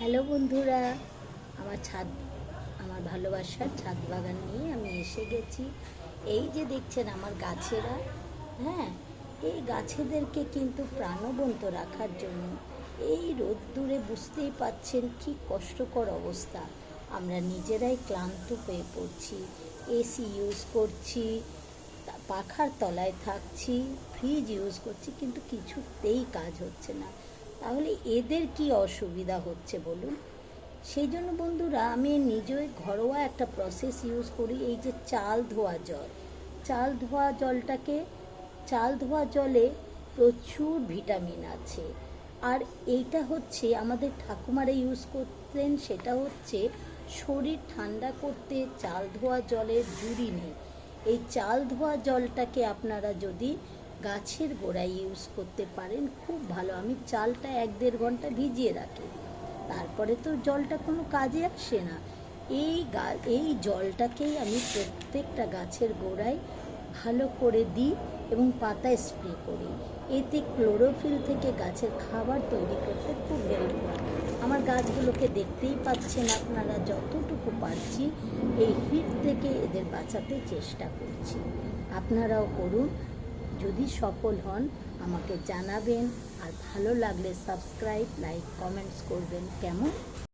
Hello বন্ধুরা, আমার ছাদ, আমার ভালোবাসার ছাদ বাগান নিয়ে আমি এসে গেছি। এই যে দেখছেন আমার গাছেরা হ্যাঁ এই গাছেদেরকে কিন্তু প্রাণবন্ত রাখার জন্য এই রোদ্দুরে বুঝতেই পাচ্ছেন কি কষ্টকর অবস্থা। আমরা নিজেরাই ক্লান্ত হয়ে পড়ছি এসি ইউজ করছি, পাখার তলায় থাকছি ফ্রিজ ইউজ করছি, কিন্তু কিছুতেই কাজ হচ্ছে না। তাহলে এদের কি অসুবিধা হচ্ছে বলুন? সেই জন্য বন্ধুরা, আমি নিজেই ঘরোয়া একটা প্রসেস ইউজ করি, এই যে চাল ধোয়া জল। চাল ধোয়া জলটাকে, চাল ধোয়া জলে প্রচুর ভিটামিন আছে। আর এইটা হচ্ছে, আমাদের ঠাকুমারা ইউজ করতেন, সেটা হচ্ছে শরীর ঠান্ডা করতে চাল ধোয়া জলের জুড়ি নেই। এই চাল ধোয়া জলটাকে আপনারা যদি গাছের গোড়ায় ইউজ করতে পারেন, খুব ভালো। আমি চালটা এক দেড় ঘণ্টা ভিজিয়ে রাখি। তারপরে তো জলটা কোনো কাজে আসে না। এই গা, এই জলটাকেই আমি প্রত্যেকটা গাছের গোড়ায় ভালো করে দিই এবং পাতায় স্প্রে করি। এতে ক্লোরোফিল থেকে গাছের খাবার তৈরি করতে খুব হেল্প করে আমার গাছগুলোকে দেখতেই পাচ্ছেন আপনারা, যতটুকু পারছি এই হিট থেকে এদের বাঁচাতে চেষ্টা করছি। আপনারাও করুন। যদি সফল হন আমাকে জানাবেন আর ভালো লাগলে সাবস্ক্রাইব লাইক কমেন্টস করবেন। কেমন?